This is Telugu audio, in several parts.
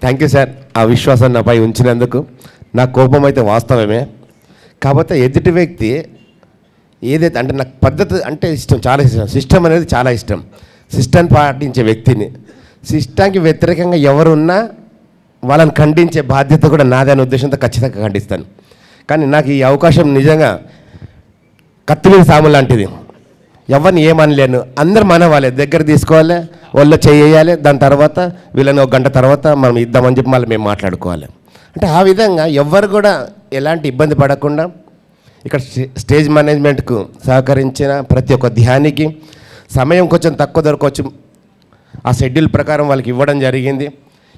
థ్యాంక్ యూ సార్ ఆ విశ్వాసం నాపై ఉంచినందుకు. నా కోపం అయితే వాస్తవమే. కాకపోతే ఎదుటి వ్యక్తి ఏదైతే అంటే నాకు పద్ధతి అంటే ఇష్టం చాలా ఇష్టం. సిస్టమ్ అనేది చాలా ఇష్టం. సిస్టమ్ పాటించే వ్యక్తిని. సిస్టానికి వ్యతిరేకంగా ఎవరున్నా వాళ్ళని ఖండించే బాధ్యత కూడా నాదే అనే ఉద్దేశంతో ఖచ్చితంగా ఖండిస్తాను. కానీ నాకు ఈ అవకాశం నిజంగా కత్తి మీద సాము లాంటిది. ఎవరిని ఏమనలేను. అందరు మన వాళ్ళే దగ్గర తీసుకోవాలి వాళ్ళు చేయాలి దాని తర్వాత వీళ్ళని ఒక గంట తర్వాత మనం ఇద్దామని చెప్పి మళ్ళీ మేము మాట్లాడుకోవాలి. అంటే ఆ విధంగా ఎవ్వరు కూడా ఎలాంటి ఇబ్బంది పడకుండా ఇక్కడ స్టే- స్టేజ్ మేనేజ్మెంట్కు సహకరించిన ప్రతి ఒక్క ధ్యానికి సమయం కొంచెం తక్కువ దొరకవచ్చు ఆ షెడ్యూల్ ప్రకారం వాళ్ళకి ఇవ్వడం జరిగింది.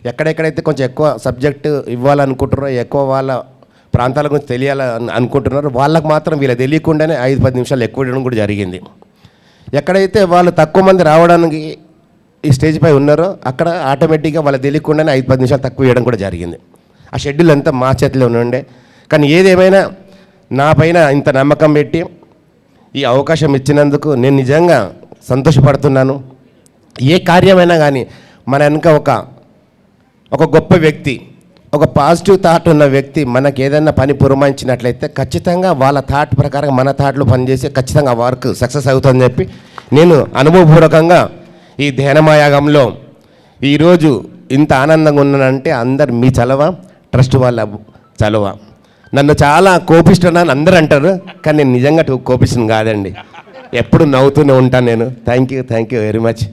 ఎక్కడెక్కడైతే కొంచెం ఎక్కువ సబ్జెక్టు ఇవ్వాలనుకుంటున్నారో ఎక్కువ వాళ్ళ ప్రాంతాల గురించి తెలియాలని అనుకుంటున్నారు వాళ్ళకు మాత్రం వీళ్ళ తెలియకుండానే ఐదు పది నిమిషాలు ఎక్కువ ఇవ్వడం కూడా జరిగింది. ఎక్కడైతే వాళ్ళు తక్కువ మంది రావడానికి ఈ స్టేజ్ పై ఉన్నారో అక్కడ ఆటోమేటిక్గా వాళ్ళు తెలియకుండానే ఐదు పది నిమిషాలు తక్కువ ఇవ్వడం కూడా జరిగింది. ఆ షెడ్యూల్ అంతా మా చేతిలో ఉండే కానీ ఏదేమైనా నా పైన ఇంత నమ్మకం పెట్టి ఈ అవకాశం ఇచ్చినందుకు నేను నిజంగా సంతోషపడుతున్నాను. ఏ కార్యమైనా కానీ మన వెనుక ఒక ఒక గొప్ప వ్యక్తి ఒక పాజిటివ్ థాట్ ఉన్న వ్యక్తి మనకి ఏదైనా పని పురమాయించినట్లయితే ఖచ్చితంగా వాళ్ళ థాట్ ప్రకారం మన థాట్లో పనిచేసి ఖచ్చితంగా వర్క్ సక్సెస్ అవుతుందని చెప్పి నేను అనుభవపూర్వకంగా ఈ ధ్యానమాయాగంలో ఈరోజు ఇంత ఆనందంగా ఉన్నానంటే అందరు మీ చలవ ట్రస్ట్ వాళ్ళ చలవ. నన్ను చాలా కోపిస్తున్నాను అందరు అంటారు కానీ నేను నిజంగా కోపిస్తుంది కాదండి. ఎప్పుడు నవ్వుతూనే ఉంటాను నేను. Thank you thank you very much